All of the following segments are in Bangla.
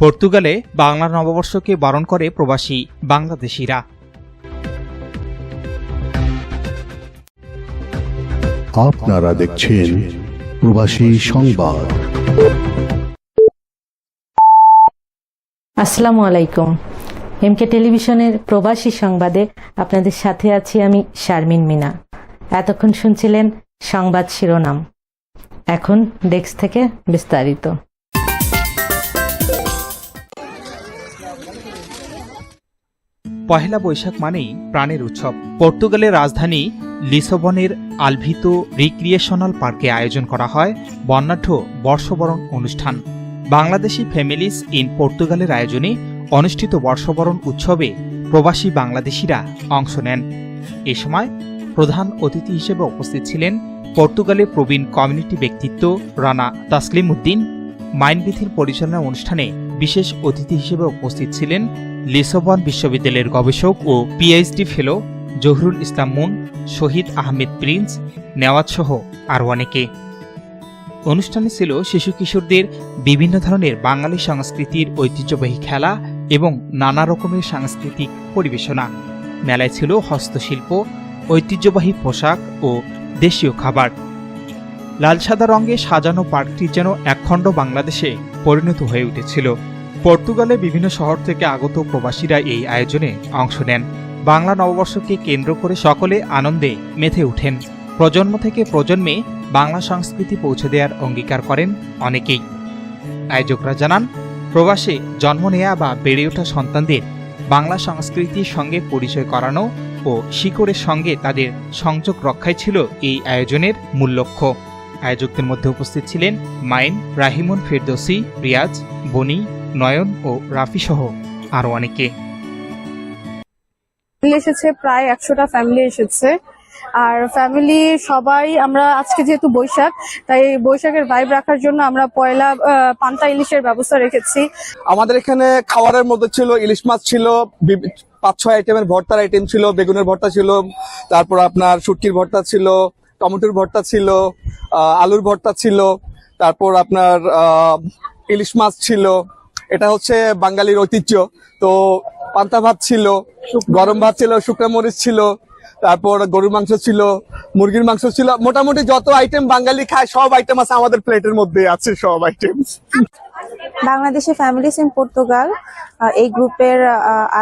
পর্তুগালে বাংলা নববর্ষকে বরণ করে প্রবাসী বাংলাদেশিরা। আপনারা দেখছেন প্রবাসী সংবাদ। আসসালামু আলাইকুম। এমকে টেলিভিশনের প্রবাসী সংবাদে আপনাদের সাথে আছি আমি শারমিন মিনা। এতক্ষণ শুনছিলেন সংবাদ শিরোনাম। এখন ডেস্ক থেকে বিস্তারিত। পহেলা বৈশাখ মানেই প্রাণের উৎসব। পর্তুগালের রাজধানী লিসবনের আলভিতো রিক্রিয়েশনাল পার্কে আয়োজন করা হয় বর্ণাঢ্য বর্ষবরণ অনুষ্ঠান। বাংলাদেশি ফ্যামিলিস ইন পর্তুগালের আয়োজনে অনুষ্ঠিত বর্ষবরণ উৎসবে প্রবাসী বাংলাদেশিরা অংশ নেন। এ সময় প্রধান অতিথি হিসেবে উপস্থিত ছিলেন পর্তুগালের প্রবীণ কমিউনিটি ব্যক্তিত্ব রানা তাসলিম উদ্দিন মাইনবিধির পরিচালনা অনুষ্ঠানে বিশেষ অতিথি হিসেবে উপস্থিত ছিলেন লিসবন বিশ্ববিদ্যালয়ের গবেষক ও PhD fellow Zahurul Islam Mun, Shahid Ahmed Prince, Newaz সহ আরও অনেকে। অনুষ্ঠানে ছিল শিশু কিশোরদের বিভিন্ন ধরনের বাঙালি সংস্কৃতির ঐতিহ্যবাহী খেলা এবং নানা রকমের সাংস্কৃতিক পরিবেশনা। মেলায় ছিল হস্তশিল্প, ঐতিহ্যবাহী পোশাক ও দেশীয় খাবার। লাল সাদা রঙে সাজানো পার্কটি যেন একখণ্ড বাংলাদেশে পরিণত হয়ে উঠেছিল। পর্তুগালে বিভিন্ন শহর থেকে আগত প্রবাসীরা এই আয়োজনে অংশ নেন। বাংলা নববর্ষকে কেন্দ্র করে সকলে আনন্দে মেতে ওঠেন। প্রজন্ম থেকে প্রজন্মে বাংলা সংস্কৃতি পৌঁছে দেওয়ার অঙ্গীকার করেন অনেকেই। আয়োজকরা জানান, প্রবাসে জন্ম নেয়া বা বেড়ে ওঠা সন্তানদের বাংলা সংস্কৃতির সঙ্গে পরিচয় করানো ও শিকড়ের সঙ্গে তাদের সংযোগ রক্ষাই ছিল এই আয়োজনের মূল লক্ষ্য। আয়োজকদের মধ্যে উপস্থিত ছিলেন মাইন রাহিমুন ফেরদৌসি, রিয়াজ, বনি নয়ন ও রাফি সহ আরও অনেকে। এসেছে প্রায় একশোটা ফ্যামিলি এসেছে। আর ফ্যামিলি সবাই আমরা আজকে যেহেতু বৈশাখ তাই বৈশাখের ভাইব রাখার জন্য আমরা পয়লা আহ, পান্তা ইলিশের ব্যবস্থা রেখেছি। আমাদের এখানে খাবারের মধ্যে ছিল ইলিশ মাছ ছিল পাঁচ ছয় আইটেমের ভর্তার আইটেম ছিল বেগুনের ভর্তা ছিল তারপর আপনার শুটকির ভর্তা ছিল টমেটোর ভর্তা ছিল আলুর ভর্তা ছিল তারপর আপনার আহ, ইলিশ মাছ ছিল এটা হচ্ছে বাঙালির ঐতিহ্য। তো পান্তা ভাত ছিল, গরম ভাত ছিল, শুকনো মরিচ ছিল, তারপর গরুর মাংস ছিল, মুরগির মাংস ছিল। মোটামুটি যত আইটেম বাঙালি খায়, সব আইটেম আছে আমাদের প্লেটের মধ্যে আছে, সব item Bangladeshi families in Portugal এই গ্রুপের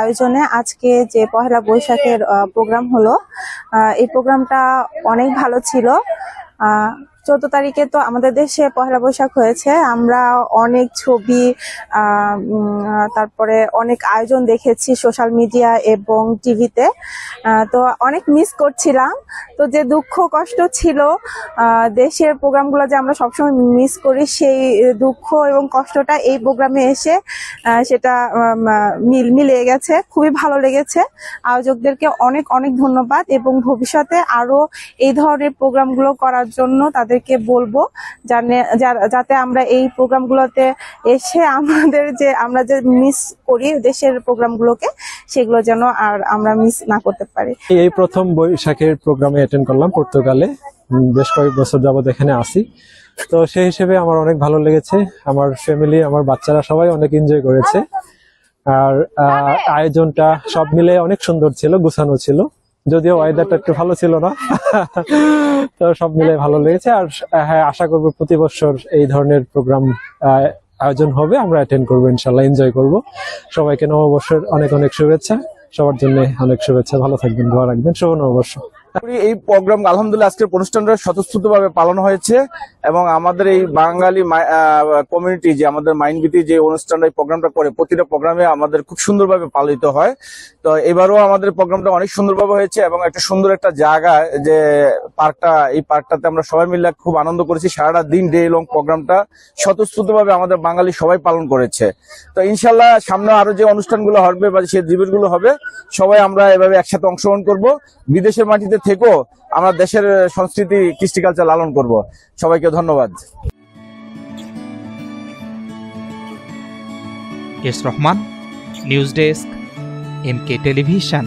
আয়োজনে আজকে যে পহেলা বৈশাখের প্রোগ্রাম হলো এই প্রোগ্রামটা অনেক ভালো ছিল। চোদ্দ তারিখে তো আমাদের দেশে পহেলা বৈশাখ হয়েছে। আমরা অনেক ছবি তারপরে অনেক আয়োজন দেখেছি সোশ্যাল মিডিয়া এবং টিভিতে। তো অনেক মিস করছিলাম। তো যে দুঃখ, কষ্ট ছিল দেশের প্রোগ্রামগুলো যে আমরা সবসময় মিস করি, সেই দুঃখ এবং কষ্টটা এই প্রোগ্রামে এসে সেটা মিল মিলে গেছে। খুবই ভালো লেগেছে। আয়োজকদেরকে অনেক অনেক ধন্যবাদ এবং ভবিষ্যতে আরও এই ধরনের প্রোগ্রামগুলো করার জন্য তাদেরকে বলব যাতে আমরা এই প্রোগ্রামগুলোতে এসে আমাদের যে আমরা যে মিস করি দেশের প্রোগ্রামগুলোকে সেগুলো যেন আর আমরা মিস না করতে পারি। এই প্রথম বৈশাখের প্রোগ্রামে অ্যাটেন্ড করলাম পর্তুগালে। বেশ কয়েক বছর যাবত এখানে আসি তো সেই হিসেবে আমার অনেক ভালো লেগেছে। আমার ফ্যামিলি আমার বাচ্চারা সবাই অনেক এনজয় করেছে। আর আহ, আয়োজনটা সব মিলে অনেক সুন্দর ছিল গুছানো ছিল। যদিও ওয়েদারটা একটু ভালো ছিল না। তো সব মিলে ভালো লেগেছে। আর হ্যাঁ আশা করব প্রতি বছর এই ধরনের প্রোগ্রাম আয়োজন হবে। আমরা অ্যাটেন্ড করব, ইনশাল্লাহ এনজয় করব। সবাইকে নববর্ষের অনেক অনেক শুভেচ্ছা। সবার জন্য অনেক শুভেচ্ছা। ভালো থাকবেন ভালো রাখবেন। শুভ নববর্ষ। এই প্রোগ্রাম আলহামদুলিল্লাহ আজকের অনুষ্ঠানটা স্বতঃস্ফূর্তভাবে পালন হয়েছে এবং আমাদের এই বাঙালি কমিউনিটি যে আমাদের মাইনবিতি যে অনুষ্ঠানটা, এই প্রোগ্রামটা করে, প্রতিটা প্রোগ্রামে আমাদের খুব সুন্দরভাবে পালিত হয়। তো এবারও আমাদের প্রোগ্রামটা অনেক সুন্দরভাবে হয়েছে এবং একটা সুন্দর একটা জায়গা যে পার্কটা, এই পার্কটাতে আমরা সবাই মিলে খুব আনন্দ করেছি। সারাটা দিন ডে লং প্রোগ্রামটা স্বতঃস্ফূর্তভাবে আমাদের বাঙালি সবাই পালন করেছে। তো ইনশাল্লাহ সামনে আরও যে অনুষ্ঠানগুলো হবে বা যে দিবসগুলো হবে, সবাই আমরা এভাবে একসাথে অংশগ্রহণ করব। বিদেশের মাটিতে থেকেও আমরা দেশের সংস্কৃতি, কৃষ্টি কালচার লালন করব। সবাইকে ধন্যবাদ। S Rahman, news desk, M K television.